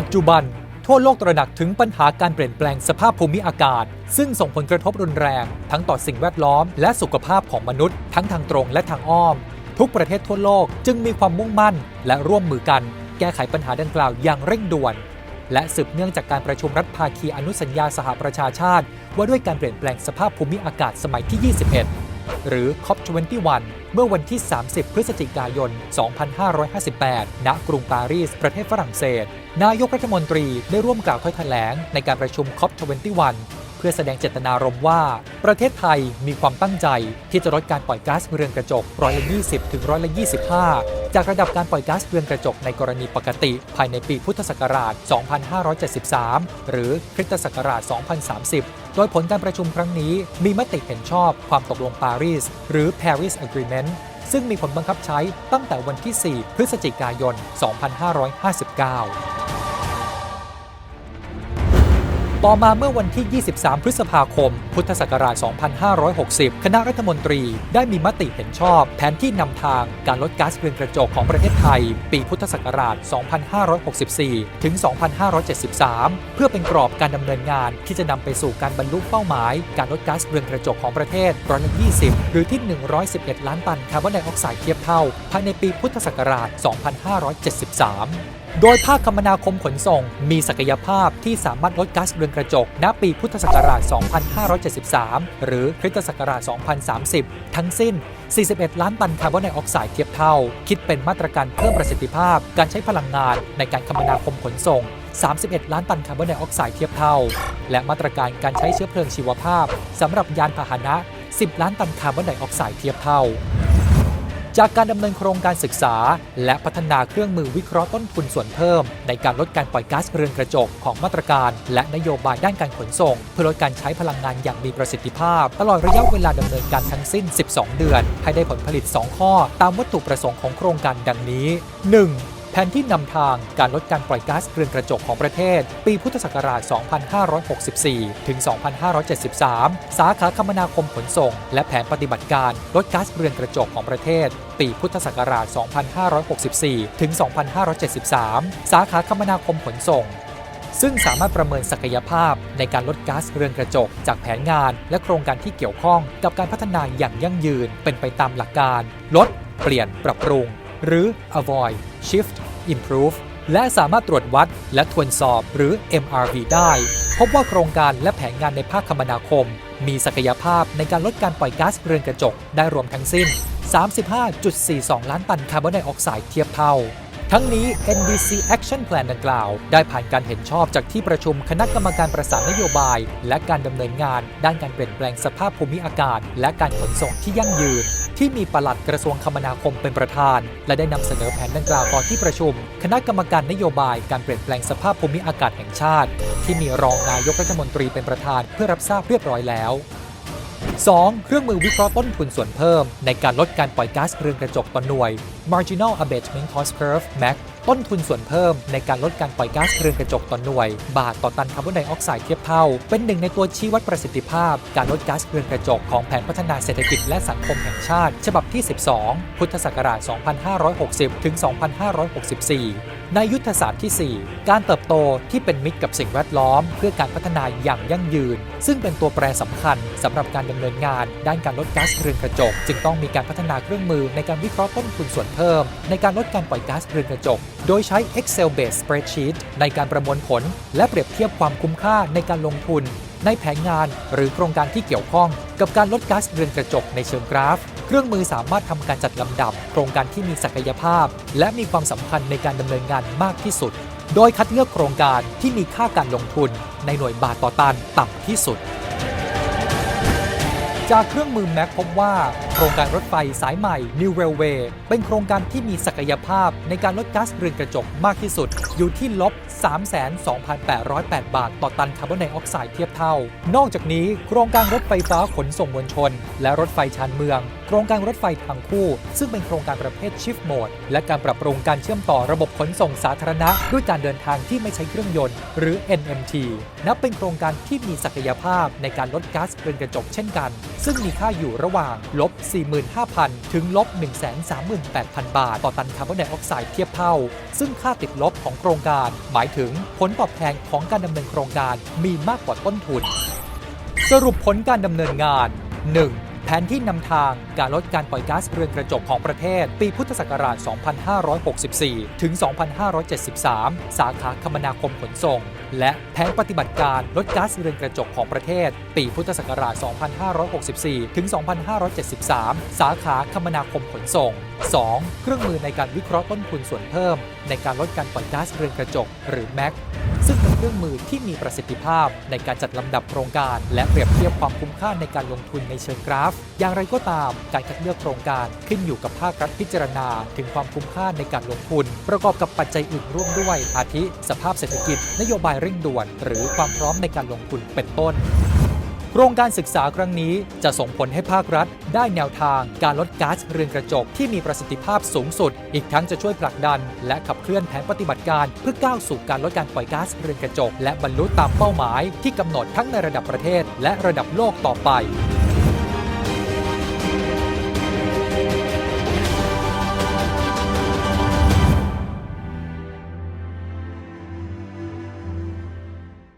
ปัจจุบัน ทั่วโลกตระหนักถึงปัญหาการเปลี่ยนแปลงสภาพภูมิอากาศ ซึ่งส่งผลกระทบรุนแรง ทั้งต่อสิ่งแวดล้อม และสุขภาพของมนุษย์ ทั้งทางตรงและทางอ้อม ทุกประเทศทั่วโลกจึงมีความมุ่งมั่น และร่วมมือกัน แก้ไขปัญหาดังกล่าวอย่างเร่งด่วน และสืบเนื่องจากการประชุมรัฐภาคีอนุสัญญาสหประชาชาติ ว่าด้วยการเปลี่ยนแปลงสภาพภูมิอากาศสมัยที่ 21 หรือ COP21 เมื่อวันที่ 30 พฤศจิกายน 2558 ณ กรุงปารีส ประเทศฝรั่งเศส นายกรัฐมนตรีได้ร่วมกล่าวถ้อยแถลงในการประชุม COP21 พื่อแสดงเจตนารมณ์ว่า ประเทศไทยมีความตั้งใจที่จะลดการปล่อยก๊าซเรือนกระจกร้อยละ20ถึงร้อยละ25 จากระดับการปล่อยก๊าซเรือนกระจกในกรณีปกติ ภายในปีพุทธศักราช 2573 หรือคริสตศักราช 2030 โดยผลการประชุมครั้งนี้มีมติเห็นชอบความตกลงปารีสหรือ Paris Agreement ซึ่งมีผลบังคับใช้ตั้งแต่วันที่ 4 พฤศจิกายน 2559 ต่อมาเมื่อวันที่ 23 พฤษภาคม พุทธศักราช 2560 คณะรัฐมนตรีได้มีมติเห็นชอบ แผนที่นำทางการลดก๊าซเรือนกระจกของประเทศไทย ปีพุทธศักราช 2564 ถึง 2573 เพื่อเป็นกรอบการดำเนินงานที่จะนำไปสู่การบรรลุเป้าหมาย การลดก๊าซเรือนกระจกของประเทศร้อยละ20 หรือที่ 111 ล้านตันคาร์บอนไดออกไซด์เทียบเท่า ภายในปีพุทธศักราช 2573 โดยภาคคมนาคมขนส่ง มีศักยภาพที่สามารถลดก๊าซเรือนกระจก ณ ปีพุทธศักราช 2573 หรือคริสตศักราช 2030 ทั้งสิ้น 41 ล้านตันคาร์บอนไดออกไซด์เทียบเท่า คิดเป็นมาตรการเพิ่มประสิทธิภาพ การใช้พลังงานในการคมนาคมขนส่ง 31 ล้านตันคาร์บอนไดออกไซด์เทียบเท่า และมาตรการการใช้เชื้อเพลิงชีวภาพสำหรับยานพาหนะ 10 ล้านตันคาร์บอนไดออกไซด์เทียบเท่า จากการดำเนินโครงการศึกษา และพัฒนาเครื่องมือวิเคราะห์ต้นทุนส่วนเพิ่ม ในการลดการปล่อยก๊าซเรือนกระจกของมาตรการ และนโยบายด้านการขนส่ง เพื่อลดการใช้พลังงานอย่างมีประสิทธิภาพ ตลอดระยะเวลาดำเนินการทั้งสิ้น 12 เดือน ให้ได้ผลผลิต 2 ข้อ ตามวัตถุประสงค์ของโครงการดังนี้ 1. แผนที่นำทางการลดการปล่อยก๊าซเรือนกระจกของประเทศ ปีพุทธศักราช 2564 ถึง 2573 สาขาคมนาคมขนส่ง และแผนปฏิบัติการลดก๊าซเรือนกระจกของประเทศ ปีพุทธศักราช 2564 ถึง 2573 สาขาคมนาคมขนส่งซึ่งสามารถประเมินศักยภาพในการลดก๊าซเรือนกระจก จากแผนงาน และโครงการที่เกี่ยวข้องกับการพัฒนาอย่างยั่งยืนเป็นไปตามหลักการ ลด เปลี่ยน ปรับปรุง หรือ avoid shift improve และสามารถตรวจวัดและทวนสอบหรือ MRV ได้ พบว่าโครงการและแผนงานในภาคคมนาคม มีศักยภาพในการลดการปล่อยก๊าซเรือนกระจกได้รวมทั้งสิ้น 35.42 ล้านตันคาร์บอนไดออกไซด์เทียบเท่า ทั้งนี้ NDC Action Plan ดังกล่าว ได้ผ่านการเห็นชอบจากที่ประชุมคณะกรรมการประสานนโยบาย และการดำเนินงาน ด้านการเปลี่ยนแปลงสภาพภูมิอากาศ และการขนส่งที่ยั่งยืน ที่มีปลัดกระทรวงคมนาคมเป็นประธาน และได้นำเสนอแผนดังกล่าวต่อที่ประชุม คณะกรรมการนโยบายการเปลี่ยนแปลงสภาพภูมิอากาศแห่งชาติ ที่มีรองนายกรัฐมนตรีเป็นประธานเพื่อรับทราบเรียบร้อยแล้ว 2. เครื่องมือวิเคราะห์ต้นทุนส่วนเพิ่ม ในการลดการปล่อยก๊าซเรือนกระจกต่อหน่วย Marginal Abatement Cost Curve MAC ต้นทุนส่วนเพิ่มในการลดการปล่อยก๊าซเรือนกระจกต่อหน่วย บาทต่อตันคาร์บอนไดออกไซด์เทียบเท่า เป็นหนึ่งในตัวชี้วัดประสิทธิภาพ การลดก๊าซเรือนกระจกของแผนพัฒนาเศรษฐกิจและสังคมแห่งชาติ ฉบับที่ 12 พุทธศักราช 2560 ถึง 2564ในยุทธศาสตร์ที่ 4 การเติบโตที่เป็นมิตรกับสิ่งแวดล้อม เพื่อการพัฒนาอย่างยั่งยืน ซึ่งเป็นตัวแปรสำคัญสำหรับการดำเนินงาน ด้านการลดก๊าซเรือนกระจก จึงต้องมีการพัฒนาเครื่องมือในการวิเคราะห์ต้นทุนส่วนเพิ่ม ในการลดการปล่อยก๊าซเรือนกระจก โดยใช้ Excel based spreadsheet ในการประมวลผล และเปรียบเทียบความคุ้มค่าในการลงทุน ในแผนงาน หรือโครงการที่เกี่ยวข้อง กับการลดก๊าซเรือนกระจกในเชิงกราฟ เครื่องมือสามารถทำการจัดลำดับโครงการที่มีศักยภาพ และมีความสำคัญในการดำเนินงานมากที่สุด โดยคัดเลือกโครงการที่มีค่าการลงทุนในหน่วยบาทต่อตันต่ำที่สุด จากเครื่องมือแม็กพบว่าโครงการรถไฟสายใหม่ New Railway เป็นโครงการที่มีศักยภาพในการลดก๊าซเรือนกระจกมากที่สุด อยู่ที่ลบ 32,808 บาท ต่อตันคาร์บอนไดออกไซด์เทียบเท่า นอกจากนี้โครงการรถไฟฟ้าขนส่งมวลชน และรถไฟชานเมือง โครงการรถไฟทางคู่ ซึ่งเป็นโครงการประเภท Shift Mode และการปรับปรุงการเชื่อมต่อระบบขนส่งสาธารณะ ด้วยการเดินทางที่ไม่ใช้เครื่องยนต์ หรือ NMT นับเป็นโครงการที่มีศักยภาพในการลดก๊าซเรือนกระจกเช่นกัน ซึ่งมีค่าอยู่ระหว่างลบ45,000 ถึงลบ 138,000 บาท ต่อตันคาร์บอนไดออกไซด์เทียบเท่า ซึ่งค่าติดลบของโครงการ หมายถึงผลตอบแทนของการดำเนินโครงการมีมากกว่าต้นทุน สรุปผลการดำเนินงาน 1. แผนที่นำทางการลดการปล่อยก๊าซเรือนกระจกของประเทศ ปีพุทธศักราช 2564 ถึง 2573 สาขาคมนาคมขนส่ง และแผนปฏิบัติการลดก๊าซเรือนกระจกของประเทศ ปีพุทธศักราช 2564 ถึง 2573 สาขาคมนาคมขนส่ง 2. เครื่องมือในการวิเคราะห์ต้นทุนส่วนเพิ่ม ในการลดการปล่อยก๊าซเรือนกระจก หรือ MAC ซึ่งเป็นเครื่องมือที่มีประสิทธิภาพในการจัดลำดับโครงการ และเปรียบเทียบความคุ้มค่าในการลงทุนในเชิงกราฟอย่างไรก็ตามการคัดเลือกโครงการขึ้นอยู่กับภาครัฐพิจารณา ถึงความคุ้มค่าในการลงทุน ประกอบกับปัจจัยอื่นร่วมด้วย อาทิ สภาพเศรษฐกิจ นโยบายเร่งด่วน หรือความพร้อมในการลงทุนเป็นต้นโครงการศึกษาครั้งนี้จะส่งผลให้ภาครัฐ ได้แนวทางการลดก๊าซเรือนกระจกที่มีประสิทธิภาพสูงสุด อีกทั้งจะช่วยผลักดัน และขับเคลื่อนแผนปฏิบัติการเพื่อก้าวสู่การลดการปล่อยก๊าซเรือนกระจก และบรรลุตามเป้าหมายที่กำหนดทั้งในระดับประเทศ และระดับโลกต่อไป